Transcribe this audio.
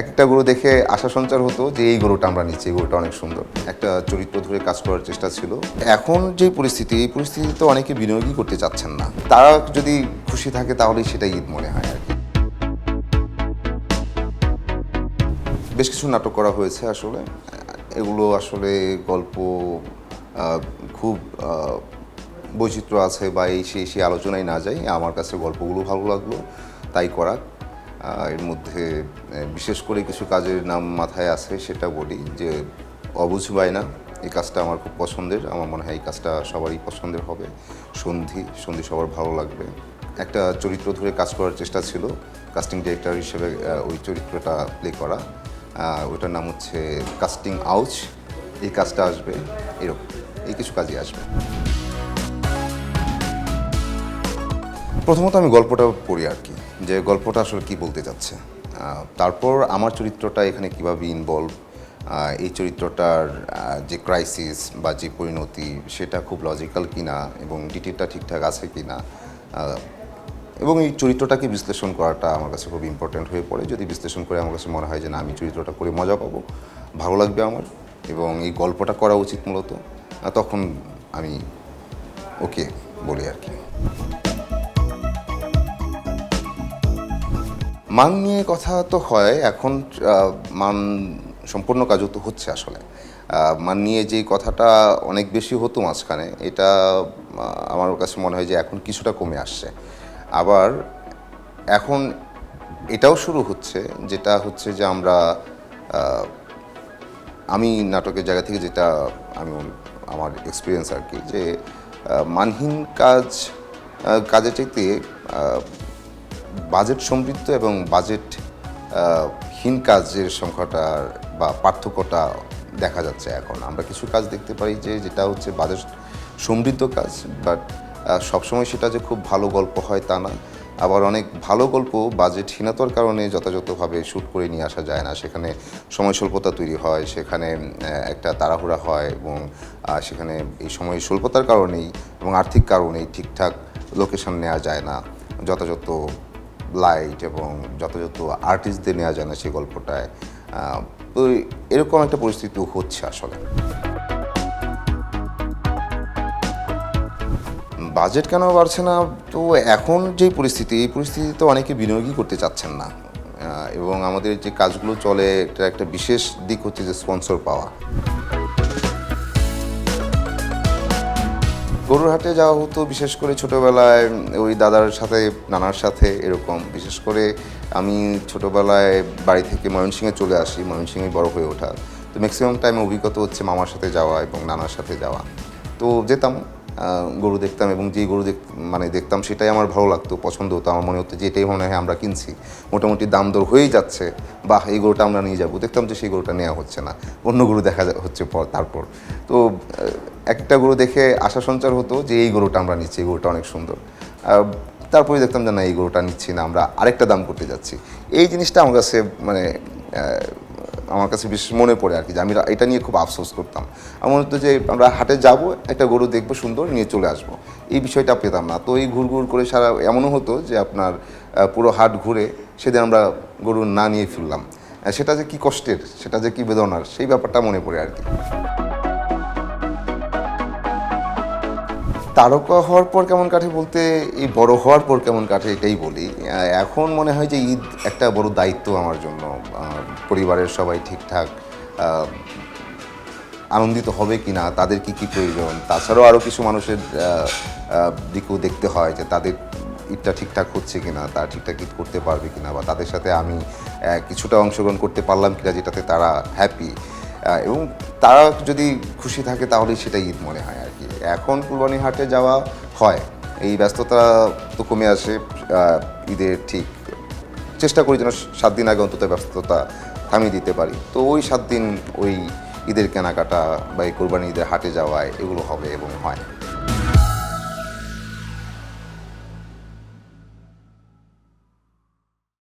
একটা গরু দেখে আশা সঞ্চার হতো যে এই গরুটা আমরা নিচ্ছি, এই গরুটা অনেক সুন্দর। একটা চরিত্র ধরে কাজ করার চেষ্টা ছিল। এখন যে পরিস্থিতি, এই পরিস্থিতিতে অনেকে বিনিয়োগই করতে চাচ্ছেন না। তারা যদি খুশি থাকে তাহলেই সেটা ঈদ মনে হয় আর কি। বেশ কিছু নাটক করা হয়েছে আসলে। এগুলো আসলে গল্প খুব বৈচিত্র্য আছে বা এই সেই সেই আলোচনায় না যাই, আমার কাছে গল্পগুলো ভালো লাগল, তাই করা। এর মধ্যে বিশেষ করে কিছু কাজের নাম মাথায় আছে সেটা বলি যে, অবুঝ না, এই কাজটা আমার খুব পছন্দের, আমার মনে হয় এই কাজটা সবারই পছন্দের হবে। সন্ধি সন্ধি সবার ভালো লাগবে। একটা চরিত্র ধরে কাজ করার চেষ্টা ছিল কাস্টিং ডিরেক্টর হিসেবে ওই চরিত্রটা প্লে করা। ওটার নাম হচ্ছে কাস্টিং আউচ এই কাজটা আসবে, এরকম, এই কিছু কাজই আসবে। প্রথমত আমি গল্পটা পড়ি আর কি। যে গল্পটা আসলে কি বলতে আহ, তারপর আমার চরিত্রটা এখানে কীভাবে ইনভলভ এই চরিত্রটার যে ক্রাইসিস বা যে পরিণতি সেটা খুব লজিক্যাল কিনা এবং ডিটেলটা ঠিকঠাক আছে কিনা? আহ, এবং এই চরিত্রটাকে বিশ্লেষণ করাটা আমার কাছে খুব ইম্পর্ট্যান্ট হয়ে পড়ে। যদি বিশ্লেষণ করে আমার কাছে মনে হয় যে না আমি চরিত্রটা করে মজা পাবো ভালো লাগবে আমার এবং এই গল্পটা করা উচিত মূলত তখন আমি ওকে বলি আর কি। মান নিয়ে কথা তো হয়, এখন মান সম্পূর্ণ কাজও তো হচ্ছে আসলে। মান নিয়ে যে কথাটা অনেক বেশি হতো মাঝখানে, এটা আমার কাছে মনে হয় যে এখন কিছুটা কমে আসছে। আবার এখন এটাও শুরু হচ্ছে, যেটা হচ্ছে যে আমরা আমি নাটকের জায়গা থেকে যেটা আমি আমার এক্সপিরিয়েন্স আর কি, যে মানহীন কাজ কাজের চাইতে বাজেট সমৃদ্ধ এবং বাজেট হীন কাজের সংখ্যাটা বা পার্থক্যটা দেখা যাচ্ছে এখন। আমরা কিছু কাজ দেখতে পাই যে যেটা হচ্ছে বাজেট সমৃদ্ধ কাজ বাট সবসময় সেটা যে খুব ভালো গল্প হয় তা না আবার অনেক ভালো গল্প বাজেটহীনতার কারণে যথাযথভাবে শ্যুট করে নিয়ে আসা যায় না। সেখানে সময় স্বল্পতা তৈরি হয়, সেখানে একটা তাড়াহুড়া হয় এবং সেখানে এই সময় স্বল্পতার কারণেই এবং আর্থিক কারণেই ঠিকঠাক লোকেশন নেওয়া যায় না, যথাযথ লাইট এবং যথাযথ আর্টিস্টদের নেওয়া যায় না সেই গল্পটায় তো এরকম একটা পরিস্থিতি হচ্ছে আসলে। বাজেট কেন বাড়ছে না? তো এখন যে পরিস্থিতি, এই পরিস্থিতিতে অনেকে বিনিয়োগই করতে চাচ্ছেন না। এবং আমাদের যে কাজগুলো চলে, এটা একটা বিশেষ দিক হচ্ছে যে স্পন্সর পাওয়া। গরুর হাটে যাওয়া হতো, বিশেষ করে ছোটোবেলায় ওই দাদার সাথে, নানার সাথে এরকম। বিশেষ করে আমি ছোটোবেলায় বাড়ি থেকে ময়মনসিংহে চলে আসি ময়মনসিংহে বড় হয়ে ওঠা। তো ম্যাক্সিমাম টাইমে অভিজ্ঞতা হচ্ছে মামার সাথে যাওয়া এবং নানার সাথে যাওয়া। তো যেতাম গরু দেখতাম এবং যেই গরু দেখ মানে দেখতাম সেটাই আমার ভালো লাগতো, পছন্দ হতো। আমার মনে হতো যে এটাই মনে হয় আমরা কিনছি। মোটামুটি দাম দর হয়েই যাচ্ছে। বাহ, এই গরুটা আমরা নিয়ে যাব। দেখতাম যে সেই গরুটা নেওয়া হচ্ছে না। অন্য গরু দেখা হচ্ছে পর, তারপর। তো একটা গরু দেখে আশা সঞ্চার হতো যে এই গরুটা আমরা নিচ্ছি, এই গরুটা অনেক সুন্দর। তারপরে দেখতাম যে না, এই গরুটা নিচ্ছি না, আমরা আরেকটা দাম করতে যাচ্ছি। এই জিনিসটা আমার কাছে মানে আমার কাছে বিশেষ মনে পড়ে আর কি, যে আমি এটা নিয়ে খুব আফসোস করতাম। আমার মনে হতো যে আমরা হাটে যাব, একটা গরু দেখব সুন্দর, নিয়ে চলে আসব। এই বিষয়টা পেতাম না। তো এই ঘুর ঘুর করে সারা, এমনও হতো যে আপনার পুরো হাট ঘুরে সেদিন আমরা গরু না নিয়ে ফিরলাম। সেটা যে কি কষ্টের, সেটা যে কি বেদনার, সেই ব্যাপারটা মনে পড়ে আর কি। তারকা হওয়ার পর কেমন কাটে বলতে, এই বড় হওয়ার পর কেমন কাটে এটাই বলি। এখন মনে হয় যে ঈদ একটা বড় দায়িত্ব আমার জন্য। পরিবারের সবাই ঠিকঠাক আনন্দিত হবে কি না, তাদের কি কি প্রয়োজন। তাছাড়াও আরও কিছু মানুষের দিকেও দেখতে হয় যে তাদের ঈদটা ঠিকঠাক হচ্ছে কিনা তারা ঠিকঠাক ঈদ করতে পারবে কিনা বা তাদের সাথে আমি কিছুটা অংশগ্রহণ করতে পারলাম কিনা যেটাতে তারা হ্যাপি এবং তারা যদি খুশি থাকে তাহলেই সেটা ঈদ মনে হয় আর কি। এখন কুরবানি হাটে যাওয়া হয়, এই ব্যস্ততা তো কমে আসে ঈদের ঠিক চেষ্টা করি যেন সাত দিন আগে অন্তত ব্যস্ততা থামিয়ে দিতে পারি। তো ওই সাত দিন ওই ঈদের কেনাকাটা বা এই কোরবানি ঈদের হাটে যাওয়ায় এগুলো হবে এবং হয়।